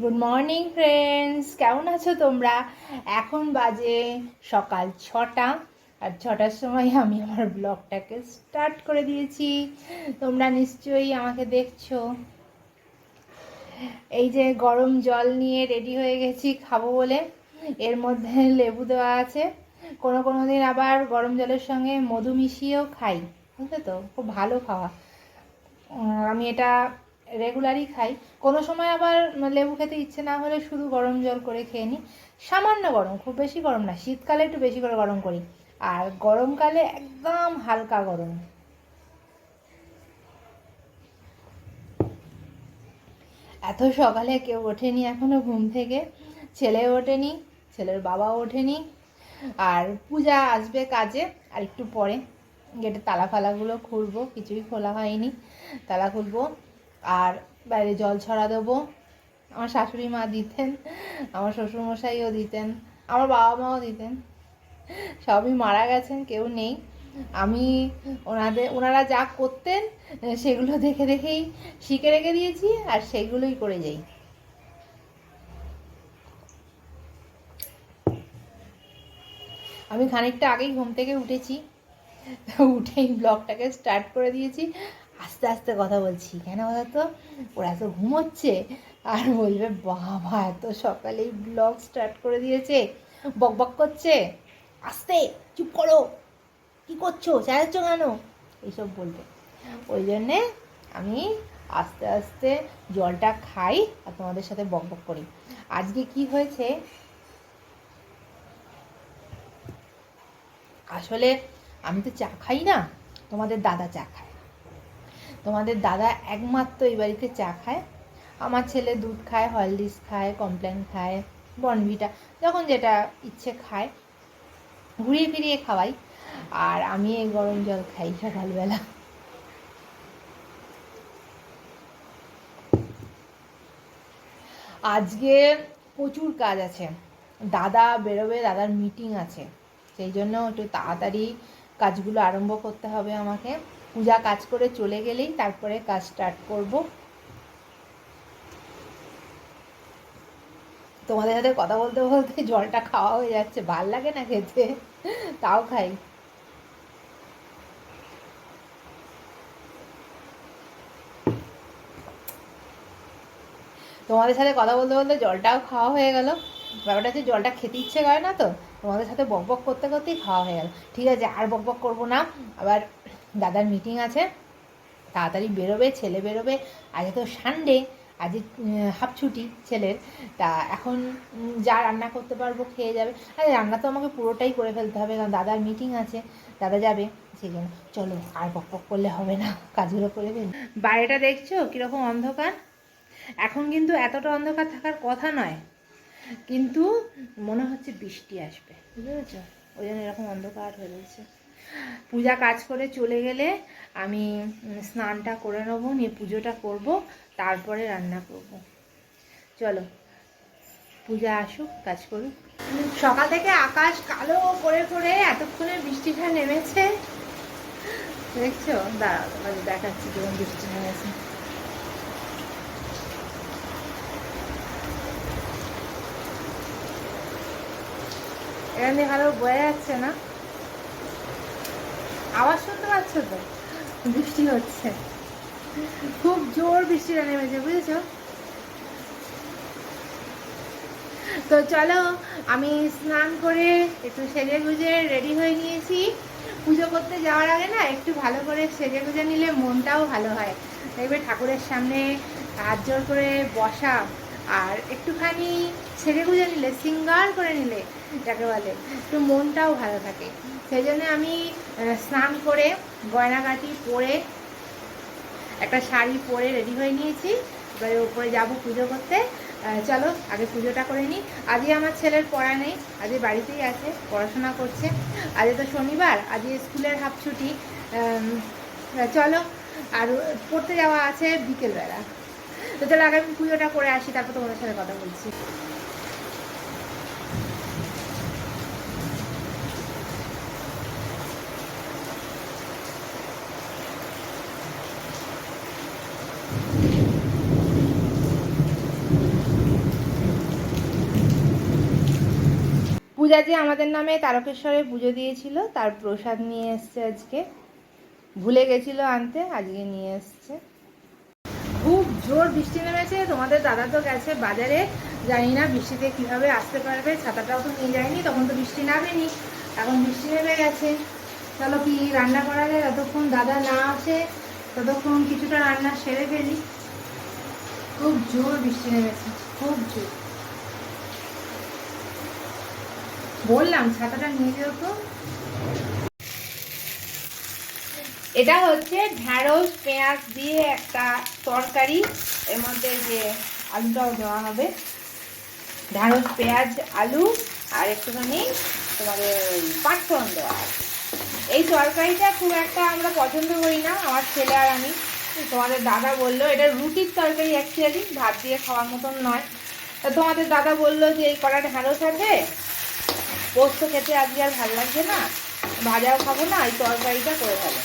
Good morning friends কেমন আছো তোমরা? এখন বাজে সকাল ছটা, আর ছটার সময় আমি আমার ব্লগটাকে স্টার্ট করে দিয়েছি। তোমরা নিশ্চয়ই আমাকে দেখছ। এই যে গরম জল নিয়ে রেডি হয়ে গেছি খাব বলে। এর মধ্যে লেবু দেওয়া আছে। কোনো কোনো দিন আবার গরম জলের সঙ্গে মধু মিশিয়েও খাই। বুঝলে তো? খুব ভালো খাওয়া। আমি এটা রেগুলারই খাই। কোনো সময় আবার লেবু খেতে ইচ্ছে না হলে শুধু গরম জল করে খেয়ে নিই। সামান্য গরম, খুব বেশি গরম না, শীতকালে একটু বেশি করে গরম করি। আর গরমকালে একদম হালকা গরম। এত সকালে কেউ ওঠেনি এখনও ঘুম থেকে। ছেলে ওঠেনি, ছেলের বাবা ওঠেনি। আর পূজা আসবে কাজে, আর একটু পরে গেটে তালা ফালাগুলো খুলবো, কিছুই খোলা হয়নি। তালা খুলবো। আর বাইরে জল ছড়া দেবো। আমার শাশুড়ি মা দিতেন, আমার শ্বশুরমশাইও দিতেন, আমার বাবা মাও দিতেন। সবই মারা গেছেন, কেউ নেই। আমি ওনাদের, ওনারা যা করতেন, সেগুলো দেখে দেখেই শিখে রেখে দিয়েছি আর সেগুলোই করে যাই। আমি খানিকটা আগেই ঘুম থেকে উঠেছি, উঠেই ব্লগটাকে স্টার্ট করে দিয়েছি। আস্তে আস্তে কথা বলছি। কেন বলো তো ওরা তো ঘুমোচ্ছে। আর বলবে, বাবা, এত সকালেই ব্লগ স্টার্ট করে দিয়েছে। বক বক করছে। আস্তে, চুপ করো। কি করছ? চেঁচাচ্ছ কেন? এইসব বলবে। ওই জন্যে আমি আস্তে আস্তে জলটা খাই আর তোমাদের সাথে বক বক করি। আজকে কি হয়েছে? আসলে আমি তো চা খাই না। তোমাদের দাদা চা খায়। তোমাদের দাদা একমাত্র এই বাড়িতে চা খায়। আমার ছেলে দুধ খায় হলদিস খায়, কমপ্লেন খায়, বনভিটা, যখন যেটা ইচ্ছে খায়। ঘুরিয়ে ফিরিয়ে খাওয়াই। আর আমি এই গরম জল খাই সকালবেলা। আজকে প্রচুর কাজ আছে। দাদা বেরোবে, দাদার মিটিং আছে। সেই জন্য একটু তাড়াতাড়ি কাজগুলো আরম্ভ করতে হবে আমাকে। পূজা কাজ করে চলে গেলেই তারপরে কাজ স্টার্ট করব। তোমাদের সাথে কথা বলতে বলতে জলটা খাওয়া হয়ে যাচ্ছে, ভালো লাগে না খেতে? তাও খাই। তোমাদের সাথে কথা বলতে বলতে জলটাও খাওয়া হয়ে গেল। ব্যাপারটা হচ্ছে জলটা খেতে ইচ্ছে করে না তো? তোমাদের সাথে বক বক করতে করতেই খাওয়া হয়ে গেল। ঠিক আছে, আর বক বক করব না। আবার দাদার মিটিং আছে। তাড়াতাড়ি বেরোবে, ছেলে বেরোবে। আজকে তো সানডে আজকে হাফ ছুটি ছেলের। তা এখন যা রান্না করতে পারব খেয়ে যাবে। আরে, রান্না তো আমাকে পুরোটাই করে ফেলতে হবে, কারণ দাদার মিটিং আছে। দাদা যাবে, সেই জন্য। চলো, আর বক বক করলে হবে না, কাজগুলো করে ফেল। বাইরেটা দেখছ? কীরকম অন্ধকার? এখন কিন্তু এতটা অন্ধকার থাকার কথা নয়। কিন্তু মনে হচ্ছে বৃষ্টি আসবে, বুঝতে পেরেছ? ওই জন্য এরকম অন্ধকার হয়ে রয়েছে। পূজা কাজ করে চলে গেলে আমি স্নানটা করে নেব, নিয়ে পুজোটা করব, তারপরে রান্না করব। চলো, পূজা আসুক, কাজ করুক। সকাল থেকে আকাশ কালো করে করে এতক্ষণে বৃষ্টিটা নেমেছে। দেখছ? দাঁড়াও, তোমাদের দেখাচ্ছি কেমন বৃষ্টি নেমেছে। এখান ভালো বয়ে যাচ্ছে না। আওয়াজ শুনতে পাচ্ছ তো? বৃষ্টি হচ্ছে। খুব জোর বৃষ্টিটা নেমেছে, বুঝেছ? তো চলো, আমি স্নান করে একটু সেজে গুজে রেডি হয়ে নিয়েছি। পুজো করতে যাওয়ার আগে না, একটু ভালো করে সেজে গুজে নিলে মনটাও ভালো হয়। দেখবে ঠাকুরের সামনে হাত জোর করে বসা, আর একটুখানি ছেড়ে গুজে নিলে, সিঙ্গার করে নিলে, যাকে বলে, একটু মনটাও ভালো থাকে। সেই জন্য আমি স্নান করে গয়নাগাটি পরে একটা শাড়ি পরে রেডি হয়ে নিয়েছি। এবারে উপরে যাব পুজো করতে। চলো, আগে পুজোটা করে নিই। আজকে আমার ছেলের পড়া নেই আজকে বাড়িতেই আছে, পড়াশোনা করছে। আজকে তো শনিবার আজকে স্কুলের হাফ ছুটি। চলো, আর পড়তে যাওয়া আছে বিকেলবেলা। তো চলো আগে আমি পুজোটা করে আসি, তারপর তোমাদের সাথে কথা বলছি। যে আমাদের নামে তারকেশ্বরে পুজো দিয়েছিল, তার প্রসাদ নিয়ে এসছে আজকে। ভুলে গেছিল আনতে, আজকে নিয়ে এসছে। খুব জোর বৃষ্টি নেমেছে, তোমাদের দাদা তো গেছে বাজারে। জানি না বৃষ্টিতে কীভাবে আসতে পারবে, ছাতাটাও তো নিয়ে যায়নি, তখন তো বৃষ্টি নামেনি। এখন বৃষ্টি নেমে গেছে। চলো কি রান্না করা যায়? যতক্ষণ দাদা না আসে, ততক্ষণ কিছুটা রান্না সেরে ফেলি। খুব জোর বৃষ্টি নেমেছে, খুব জোর। বললাম, ছাতাটা নিয়ে যেও তো। এটা হচ্ছে ঢ্যাঁড়স, পেঁয়াজ দিয়ে একটা তরকারি। এর মধ্যে যে আলুটাও দেওয়া হবে। ঢ্যাঁড়স, পেঁয়াজ, আলু, আর একটুখানি তোমাদের পাঁচফোড়ন দেওয়া আছে। এই তরকারিটা খুব একটা আমরা পছন্দ করি না, আমার ছেলে আর আমি। তোমাদের দাদা বলল, এটা রুটির তরকারি অ্যাকচুয়ালি ভাত দিয়ে খাওয়ার মতন নয়। তা তোমাদের দাদা বলল যে, এই কড়া ঢ্যাঁড়স আছে? পোস্ত খেতে আজকে আর ভালো লাগছে না ভাজাও খাবো না এই তরকারিটা করে ফেলো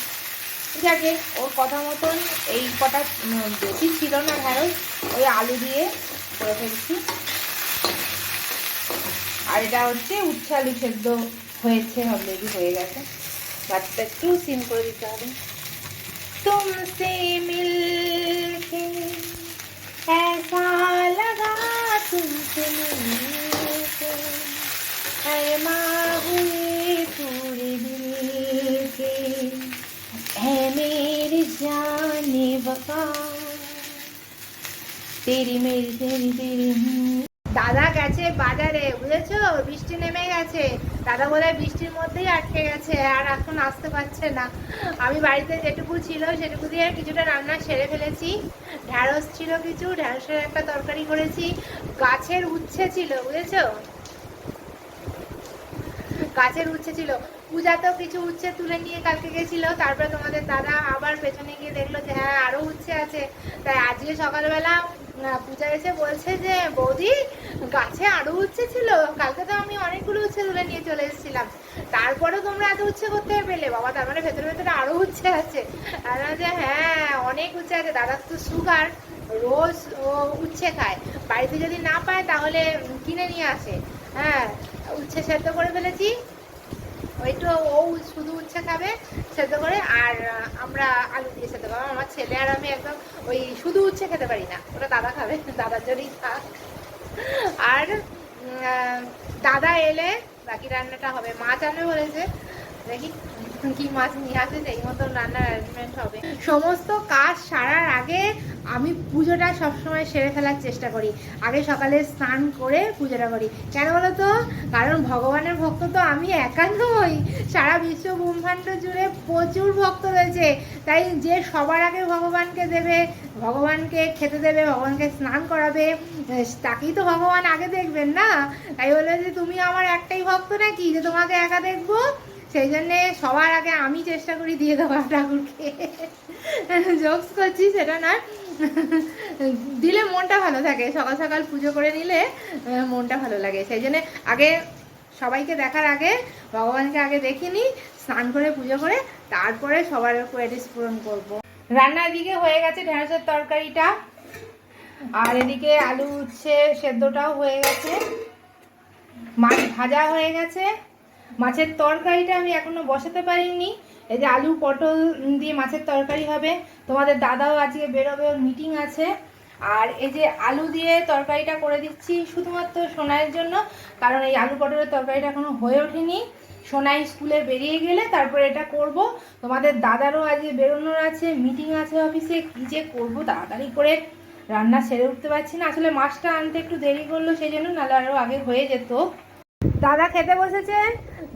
যাকে ওর কথা মতন এই কটা উম, বেশি ছিল না ঢ্যাঁড়স ওই আলু দিয়ে করে ফেলছি আর এটা হচ্ছে উচ্ছে আলু সেদ্ধ হয়েছে অলরেডি হয়ে গেছে বাচ্চাটা একটু সিম করে দিতে হবে तुमसे मिलके ऐसा लगा तुमसे मिलके अरमा हुए पूरे दिल के है मेरी जाने वफा তেরি মেরি তেরি তেরি দাদা গেছে বাজারে বুঝেছো বৃষ্টি নেমে গেছে দাদা বলে বৃষ্টির মধ্যেই আটকে গেছে আর এখন আসতে পারছে না আমি বাড়িতে যেটুকু ছিল সেটুকু দিয়ে কিছুটা রান্না সেরে ফেলেছি ঢ্যাঁড়স ছিল কিছু ঢ্যাঁড়সের একটা তরকারি করেছি গাছের উচ্ছে ছিল বুঝেছো গাছের উচ্ছে ছিল। পূজা তো কিছু উচ্ছে তুলে নিয়ে কালকে গেছিল। তারপরে তোমাদের দাদা আবার পেছনে গিয়ে দেখল যে হ্যাঁ আরও উচ্ছে আছে। তাই আজকে সকালবেলা পূজা এসে বলছে যে, বৌদি, গাছে আরও উচ্ছে ছিল। কালকে তো আমি অনেকগুলো উচ্ছে তুলে নিয়ে চলে এসেছিলাম। তারপরেও তোমরা এত উচ্ছে করতে পেলে? বাবা, তার মানে ভেতরে ভেতরে আরও উচ্ছে আছে। আর যে হ্যাঁ অনেক উচ্ছে আছে। দাদার তো সুগার, রোজ ও উচ্ছে খায়। বাড়িতে যদি না পায় তাহলে কিনে নিয়ে আসে। হ্যাঁ উচ্ছে সেদ্ধ করে ফেলেছি। ওইটু ও শুধু উচ্ছে খাবে সেদ্ধ করে, আর আমরা আলু দিয়ে সেদ্ধ খাব আমার ছেলে আর আমি একদম ওই শুধু উচ্ছে খেতে পারি না, ওটা দাদা খাবে, দাদার জন্যই থাক। আর দাদা এলে বাকি রান্নাটা হবে। মাছ আনবে বলেছে, দেখি। কি মাছ নিয়ে আসে সেই মতন রান্নার অ্যারেঞ্জমেন্ট হবে? সমস্ত কাজ সারার আগে আমি পুজোটা সবসময় সেরে ফেলার চেষ্টা করি। আগে সকালে স্নান করে পুজোটা করি। কেন বলো তো কারণ ভগবানের ভক্ত তো আমি একা নই। সারা বিশ্ব ব্রহ্মাণ্ড জুড়ে প্রচুর ভক্ত রয়েছে। তাই যে সবার আগে ভগবানকে দেবে, ভগবানকে খেতে দেবে, ভগবানকে স্নান করাবে তাকেই তো ভগবান আগে দেখবেন না? তাই বলে যে, তুমি আমার একটাই ভক্ত নাকি? যে তোমাকে একা দেখব? সেই জন্যে সবার আগে আমি চেষ্টা করি দিয়ে দেওয়ার ঠাকুরকে। জোকস করছি, সেটা না দিলে মনটা ভালো থাকে। সকাল সকাল পুজো করে নিলে মনটা ভালো লাগে। সেই জন্যে আগে সবাইকে দেখার আগে, ভগবানকে আগে দেখিনি স্নান করে, পুজো করে, তারপরে সবার কোয়ারিস পূরণ করব। রান্নার দিকে হয়ে গেছে ঢেঁড়সের তরকারিটা। আর এদিকে আলু উচ্ছে সেদ্ধটাও হয়ে গেছে। মাছ ভাজা হয়ে গেছে। মাছের তরকারিটা আমি এখনও বসাতে পারিনি। এই যে আলু, পটল দিয়ে মাছের তরকারি হবে। তোমাদের দাদাও আজকে বেরোবে মিটিং আছে। আর এই যে আলু দিয়ে তরকারিটা করে দিচ্ছি শুধুমাত্র সোনাইয়ের জন্য, কারণ এই আলু, পটলের তরকারিটা এখনও হয়ে ওঠেনি। সোনাই স্কুলে বেরিয়ে গেলে তারপরে এটা করব। তোমাদের দাদারও আজকে বেরোনোর আছে মিটিং আছে অফিসে। কী যে করব, তাড়াতাড়ি করে রান্না সেরে উঠতে পারছি না। আসলে মাছটা আনতে একটু দেরি করল, সেই জন্য নাহলে আরও আগে হয়ে যেত। দাদা খেতে বসেছে।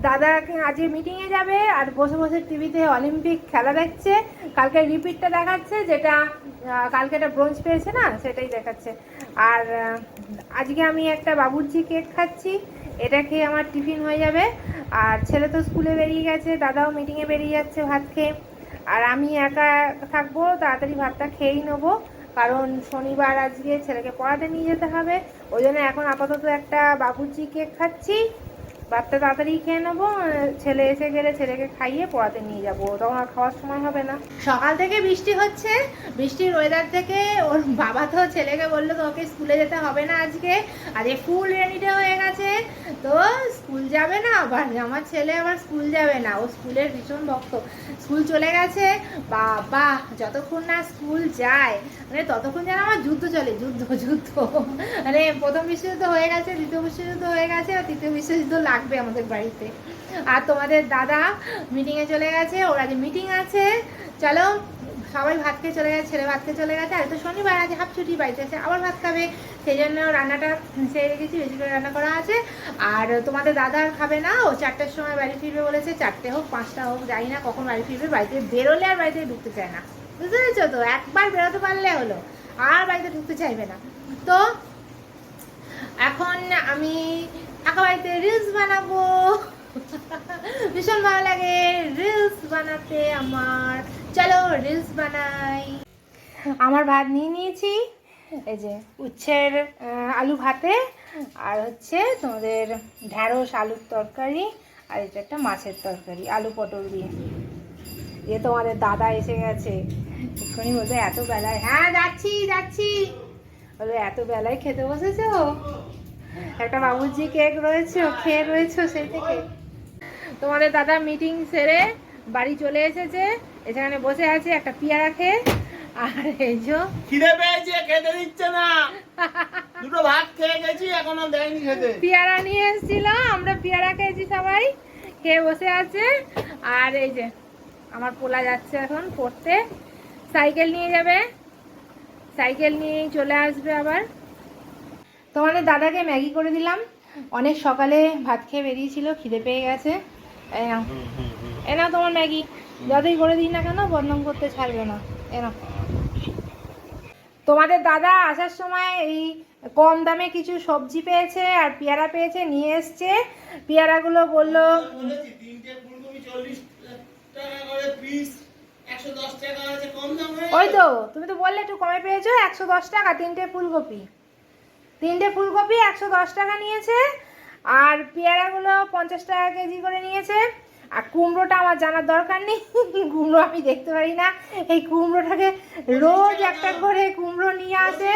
দাদা আজকে মিটিংয়ে যাবে? আর বসে বসে টিভিতে অলিম্পিক খেলা দেখছে। কালকে রিপিটটা দেখাচ্ছে, যেটা কালকে একটা ব্রোঞ্জ পেয়েছে না, সেটাই দেখাচ্ছে। আর আজকে আমি একটা বাবুর্চি কেক খাচ্ছি। এটা খেয়ে আমার টিফিন হয়ে যাবে। আর ছেলে তো স্কুলে বেরিয়ে গেছে, দাদাও মিটিংয়ে বেরিয়ে যাচ্ছে ভাত খেয়ে। আর আমি একা থাকব, তাড়াতাড়ি ভাতটা খেয়েই নেব। কারণ শনিবার আজকে ছেলেকে পড়াতে নিয়ে যেতে হবে। ওই জন্য এখন আপাতত একটা বাবুর্চি কেক খাচ্ছি। ভাতটা তাড়াতাড়ি খেয়ে নেব, ছেলে এসে গেলে ছেলেকে খাইয়ে পড়াতে নিয়ে যাব, তখন আর খাওয়ার সময় হবে না। সকাল থেকে বৃষ্টি হচ্ছে, বৃষ্টির ওয়েদার থেকে ওর বাবা তো ছেলেকে বলল, তোকে স্কুলে যেতে হবে না আজকে। আরে ফুল রেডিটে হয়ে গেছে। তো স্কুল যাবে না, আবার আমার ছেলে আবার স্কুল যাবে না, ও স্কুলের ভীষণ ভক্ত। স্কুল চলে গেছে। বাবা, যতক্ষণ না স্কুল যায় মানে ততক্ষণ যেন আমার যুদ্ধ চলে, যুদ্ধ যুদ্ধ। মানে প্রথম বিশ্বযুদ্ধ হয়ে গেছে, দ্বিতীয় বিশ্বযুদ্ধ হয়ে গেছে, আর তৃতীয় বিশ্বযুদ্ধ লাগবে আমাদের বাড়িতে। আর তোমাদের দাদা মিটিংয়ে চলে গেছে, ওর আজ মিটিং আছে। চলো, সবাই ভাত খেয়ে চলে গেছে, ছেলে ভাত খেয়ে চলে গেছে। আর তো শনিবার আছে হাফ ছুটি বাড়িতে আছে আবার ভাত খাবে। সেই জন্য রান্নাটা সেরে রেখেছি, বেশি করে রান্না করা আছে। আর তোমাদের দাদা আর খাবে না, ও চারটের সময় বাড়ি ফিরবে বলেছে, চারটে হোক, পাঁচটা হোক, জানি না কখন বাড়ি ফিরবে, বাড়িতে বেরোলে আর বাড়িতে ঢুকতে চায় না। বুঝতে পেরেছ তো? একবার বেরোতে পারলে হলো, আর বাড়িতে ঢুকতে চাইবে না। তো, এখন আমি একা বাড়িতে রিলস বানাবো। ভীষণ ভালো লাগে রিলস বানাতে আমার। চলো রিলস বানাই। আমার ভাত নিয়ে নিয়েছি, এই যে উচ্ছের আলু ভাতে, আর হচ্ছে তোমাদের ঢ্যাঁড়স, আলুর তরকারি, আর এটা একটা মাছের তরকারি, আলু পটল দিয়ে। এ তোমাদের দাদা এসে গেছে। এক্ষুনি বলতে এত বেলায় হ্যাঁ যাচ্ছি যাচ্ছি। বলে, এত বেলায় খেতে বসেছো? একটা বাবুজি কেক রয়েছে ও খেয়ে রয়েছে সেই থেকে। তোমাদের দাদা মিটিং সেরে বাড়ি চলে এসেছে এখানে বসে আছে একটা পেয়ারা খেয়ে। আর এই যে খিদে পেয়েছে খেতে দিচ্ছে না। দুটো ভাত খেয়ে গেছি এখনও দেয়নি খেতে। পেয়ারা নিয়ে এসেছিল আমরা পেয়ারা খেয়েছি সবাই খেয়ে বসে আছে। আর এই যে আমার পোলা যাচ্ছে এখন পড়তে সাইকেল নিয়ে যাবে সাইকেল নিয়ে চলে আসবে আবার। তোমাদের দাদাকে ম্যাগি করে দিলাম। অনেক সকালে ভাত খেয়ে বেরিয়েছিল খিদে পেয়ে গেছে। এই নাও। এ নাও তোমার ম্যাগি। যতই করে দিই না কেন বদনাম করতে ছাড়বে না। এ নাও। তোমাদের দাদা আসার সময় এই কম দামে কিছু সবজি পেয়েছে আর পেয়ারা পেয়েছে নিয়ে এসছে। পেয়ারাগুলো বলল ওই তো তুমি তো বললে একটু কমে পেয়েছ একশো দশ টাকা তিনটে ফুলকপি। তিনটে ফুলকপি একশো দশ টাকা নিয়েছে, আর পেয়ারাগুলো পঞ্চাশ টাকা কেজি করে নিয়েছে। আর কুমড়োটা আমার জানার দরকার নেই, কুমড়ো আমি দেখতে পারি না। এই কুমড়োটাকে রোজ একটা করে কুমড়ো নিয়ে আসে।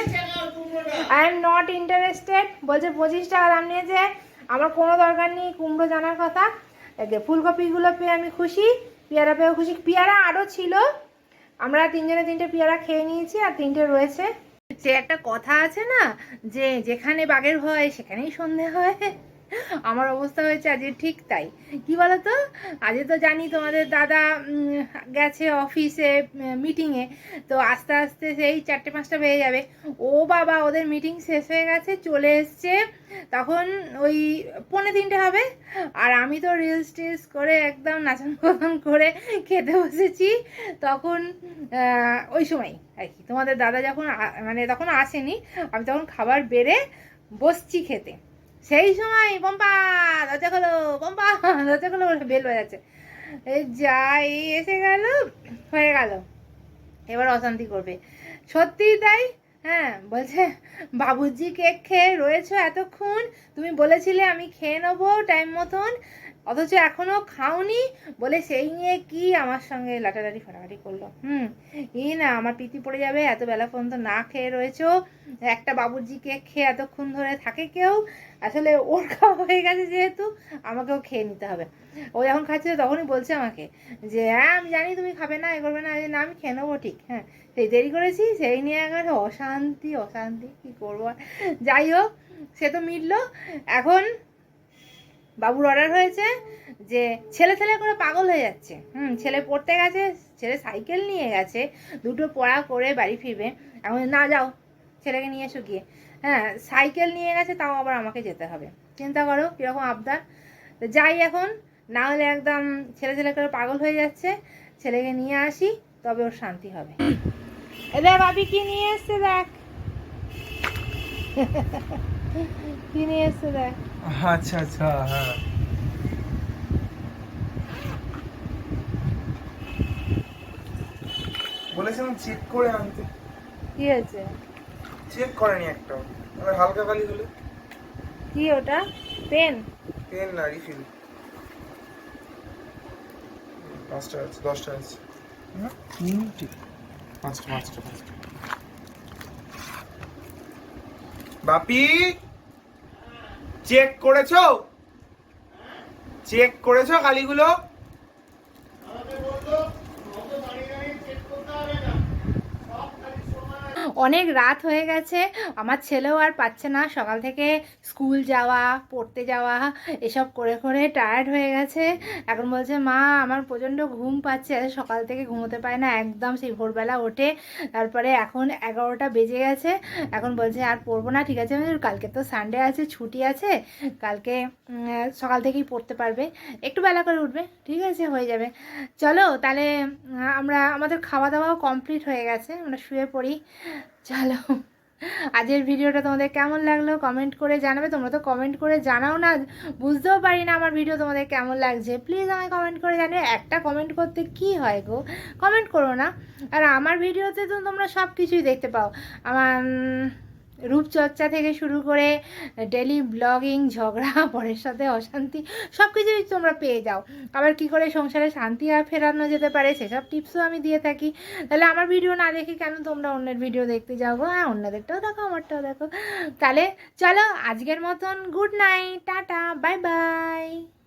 আই এম নট ইন্টারেস্টেড বলছে পঁচিশ টাকা দাম নিয়েছে। আমার কোনো দরকার নেই কুমড়ো জানার কথা। ফুলকপিগুলো পেয়ে আমি খুশি, পেয়ারা পেয়েও খুশি। পেয়ারা আরও ছিল, আমরা তিনজনে তিনটে পেয়ারা খেয়ে নিয়েছি আর তিনটে রয়েছে। সে একটা কথা আছে না যে যেখানে বাঘের ভয় সেখানেই সন্ধে হয়। আমার অবস্থা হয়েছে আজকে ঠিক তাই। কি বলতো? আজকে তো জানি তোমাদের দাদা গেছে অফিসে মিটিংয়ে তো আস্তে আস্তে সেই চারটে পাঁচটা বেজে যাবে। ও বাবা, ওদের মিটিং শেষ হয়ে গেছে, চলে এসছে। তখন ওই পৌনে তিনটে হবে। আর আমি তো রিলস টিলস করে একদম নাচন বাদন করে খেতে বসেছি। তখন ওই সময় আর কি। তোমাদের দাদা যখন মানে তখন আসেনি, আমি তখন খাবার বেড়ে বসছি খেতে। সেই সময় পম্পা, দরজা খোলো, পম্পা, দরজা খোলো বলে বেল বাজাচ্ছে এই যাই, এসে গেল, হয়ে গেল। এবার অশান্তি করবে। সত্যিই তাই? হ্যাঁ বলছে বাবুজি কেক খেয়ে রয়েছো এতক্ষণ? তুমি বলেছিলে আমি খেয়ে নেব টাইম মতন। অথচ এখনও খাওনি বলে সেই নিয়ে কি আমার সঙ্গে লাটালাটি ফাটাফাটি করল? হুম ই না, আমার পিতি পড়ে যাবে, এত বেলা পর্যন্ত না খেয়ে রয়েছ। একটা বাবুজি কেক খেয়ে এতক্ষণ ধরে থাকে কেউ? আসলে ওর খাওয়া হয়ে গেছে যেহেতু, আমাকেও খেয়ে নিতে হবে। ও যখন খাচ্ছিল তখনই বলছে আমাকে যে হ্যাঁ আমি জানি তুমি খাবে না, এ করবে না না আমি খেয়ে নেব, ঠিক হ্যাঁ। সেই দেরি করেছি, সেই নিয়ে একবারে অশান্তি অশান্তি, কি করব। যাই হোক, সে তো মিটলো। এখন বাবুর অর্ডার হয়েছে যে ছেলে ছেলে করে পাগল হয়ে যাচ্ছে। হুম, ছেলে পড়তে গেছে, ছেলে সাইকেল নিয়ে গেছে, দুটো পড়া করে বাড়ি ফিরবে। এখন না, যাও, ছেলেকে নিয়ে এসো গিয়ে। হ্যাঁ সাইকেল নিয়ে গেছে, তাও আবার আমাকে যেতে হবে। চিন্তা করো, কীরকম আবদার। তো যাই এখন, না হলে একদম ছেলে ছেলে করে পাগল হয়ে যাচ্ছে, ছেলেকে নিয়ে আসি, তবে ওর শান্তি হবে। এদের ভাবি, কি নিয়ে এসছে দেখ? কি নিয়ে এসছে দেখ? আচ্ছা আচ্ছা হ্যাঁ। বলেছিলাম চেক করে আনতে। কি হয়েছে? চেক করেনি একটা। আবার হালকা কালি হলে। কি ওটা? পেন? পেন না রিফিল পাঁচটা আছে দশটা আছে। হ্যাঁ তিনটে। পাঁচটা পাঁচটা পাঁচটা। বাপি! চেক করেছ? চেক করেছ কালিগুলো অনেক রাত হয়ে গেছে। আমার ছেলেও আর পাচ্ছে না। সকাল থেকে স্কুল যাওয়া, পড়তে যাওয়া, এসব করে করে টায়ার্ড হয়ে গেছে। এখন বলছে, মা, আমার প্রচণ্ড ঘুম পাচ্ছে। সকাল থেকে ঘুমোতে পায় না। একদম সেই ভোরবেলা ওঠে। তারপরে এখন এগারোটা বেজে গেছে। এখন বলছে, আর পড়ব না, ঠিক আছে? কালকে তো সানডে আছে, ছুটি আছে। কালকে সকাল থেকেই পড়তে পারবে। একটু বেলা করে উঠবে, ঠিক আছে? হয়ে যাবে। চলো, তাহলে, আমরা, আমাদের খাওয়া দাওয়াও কমপ্লিট হয়ে গেছে। আমরা শুয়ে পড়ি। চলো আজের ভিডিওটা তোমাদের কেমন লাগল কমেন্ট করে জানাবে। তোমরা তো কমেন্ট করে জানাও না, বুঝতেও পারি না আমার ভিডিও তোমাদের কেমন লাগছে। প্লিজ আমায় কমেন্ট করে জানিও, একটা কমেন্ট করতে কি হয় গো? কমেন্ট করো না। আর আমার ভিডিওতে তো তোমরা সব কিছুই দেখতে পাও। আমার রূপচর্চা থেকে শুরু করে ডেলি ব্লগিং ঝগড়া, পরের সাথে অশান্তি সব কিছুই তোমরা পেয়ে যাও। আবার কি করে সংসারে শান্তি আর ফেরানো যেতে পারে, সেসব টিপসও আমি দিয়ে থাকি। তাহলে আমার ভিডিও না দেখে কেন তোমরা অন্যের ভিডিও দেখতে যাও হ্যাঁ অন্যদেরটাও দেখো, আমারটাও দেখো। তাহলে চলো, আজকের মতন good night tata bye bye